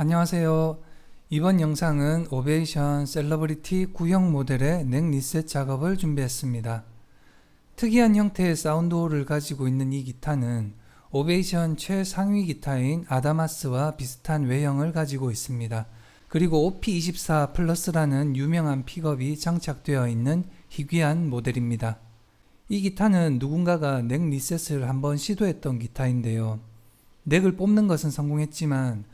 안녕하세요. 이번 영상은 오베이션 셀러브리티 구형 모델의 넥 리셋 작업을 준비했습니다. 특이한 형태의 사운드 홀을 가지고 있는 이 기타는 오베이션 최상위 기타인 아다마스와 비슷한 외형을 가지고 있습니다. 그리고 OP24 플러스라는 유명한 픽업이 장착되어 있는 희귀한 모델입니다. 이 기타는 누군가가 넥 리셋을 한번 시도했던 기타인데요. 넥을 뽑는 것은 성공했지만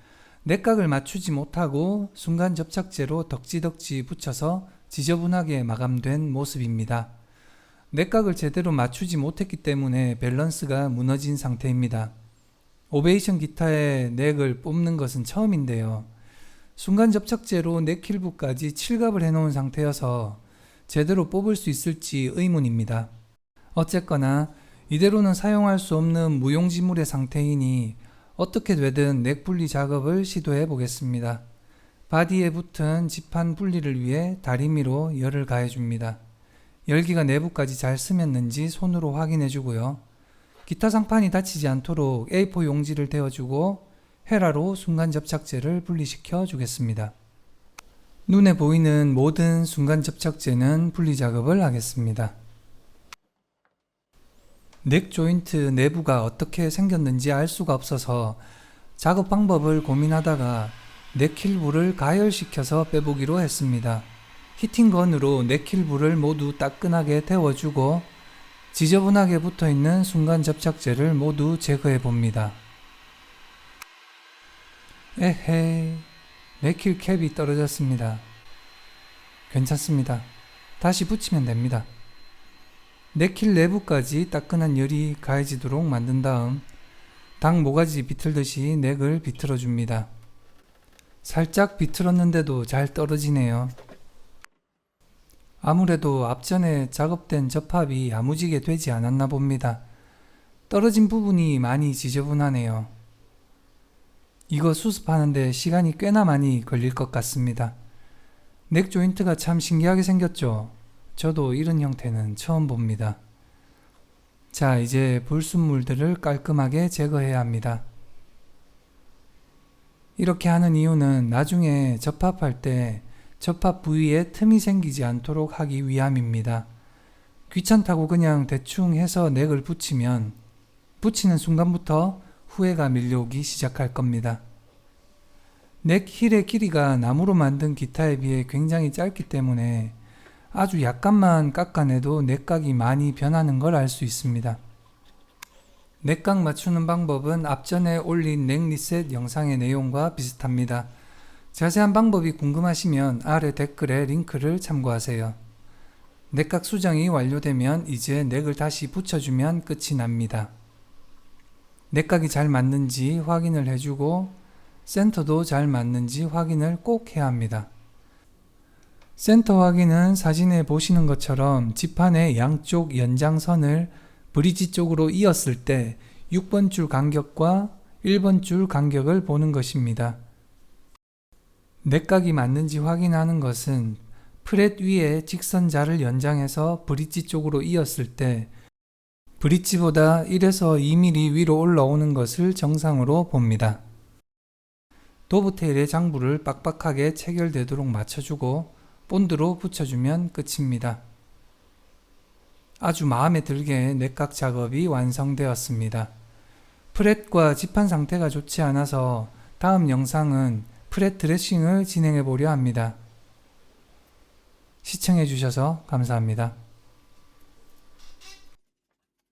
넥각을 맞추지 못하고 순간 접착제로 덕지덕지 붙여서 지저분하게 마감된 모습입니다. 넥각을 제대로 맞추지 못했기 때문에 밸런스가 무너진 상태입니다. 오베이션 기타의 넥을 뽑는 것은 처음인데요. 순간 접착제로 넥 킬부까지 칠갑을 해놓은 상태여서 제대로 뽑을 수 있을지 의문입니다. 어쨌거나 이대로는 사용할 수 없는 무용지물의 상태이니 어떻게 되든 넥 분리 작업을 시도해 보겠습니다. 바디에 붙은 지판 분리를 위해 다리미로 열을 가해 줍니다. 열기가 내부까지 잘 스몄는지 손으로 확인해 주고요. 기타 상판이 다치지 않도록 A4 용지를 대어주고 헤라로 순간 접착제를 분리시켜 주겠습니다. 눈에 보이는 모든 순간 접착제는 분리 작업을 하겠습니다. 넥 조인트 내부가 어떻게 생겼는지 알 수가 없어서 작업 방법을 고민하다가 넥킬부를 가열시켜서 빼보기로 했습니다. 히팅건으로 넥킬부를 모두 따끈하게 데워주고 지저분하게 붙어 있는 순간 접착제를 모두 제거해 봅니다. 에헤, 넥킬 캡이 떨어졌습니다. 괜찮습니다. 다시 붙이면 됩니다. 넥킬 내부까지 따끈한 열이 가해지도록 만든 다음 닭 모가지 비틀듯이 넥을 비틀어 줍니다. 살짝 비틀었는데도 잘 떨어지네요. 아무래도 앞전에 작업된 접합이 야무지게 되지 않았나 봅니다. 떨어진 부분이 많이 지저분하네요. 이거 수습하는데 시간이 꽤나 많이 걸릴 것 같습니다. 넥 조인트가 참 신기하게 생겼죠? 저도 이런 형태는 처음 봅니다. 자, 이제 불순물들을 깔끔하게 제거해야 합니다. 이렇게 하는 이유는 나중에 접합할 때 접합 부위에 틈이 생기지 않도록 하기 위함입니다. 귀찮다고 그냥 대충 해서 넥을 붙이면 붙이는 순간부터 후회가 밀려오기 시작할 겁니다. 넥 힐의 길이가 나무로 만든 기타에 비해 굉장히 짧기 때문에 아주 약간만 깎아내도 넥각이 많이 변하는 걸 알 수 있습니다. 넥각 맞추는 방법은 앞전에 올린 넥 리셋 영상의 내용과 비슷합니다. 자세한 방법이 궁금하시면 아래 댓글에 링크를 참고하세요. 넥각 수정이 완료되면 이제 넥을 다시 붙여주면 끝이 납니다. 넥각이 잘 맞는지 확인을 해주고 센터도 잘 맞는지 확인을 꼭 해야 합니다. 센터 확인은 사진에 보시는 것처럼 지판의 양쪽 연장선을 브릿지 쪽으로 이었을 때 6번 줄 간격과 1번 줄 간격을 보는 것입니다. 넥각이 맞는지 확인하는 것은 프렛 위에 직선자를 연장해서 브릿지 쪽으로 이었을 때 브릿지보다 1에서 2mm 위로 올라오는 것을 정상으로 봅니다. 도브테일의 장부를 빡빡하게 체결되도록 맞춰주고 본드로 붙여주면 끝입니다. 아주 마음에 들게 넥각 작업이 완성되었습니다. 프렛과 지판 상태가 좋지 않아서 다음 영상은 프렛 드레싱을 진행해 보려 합니다. 시청해 주셔서 감사합니다.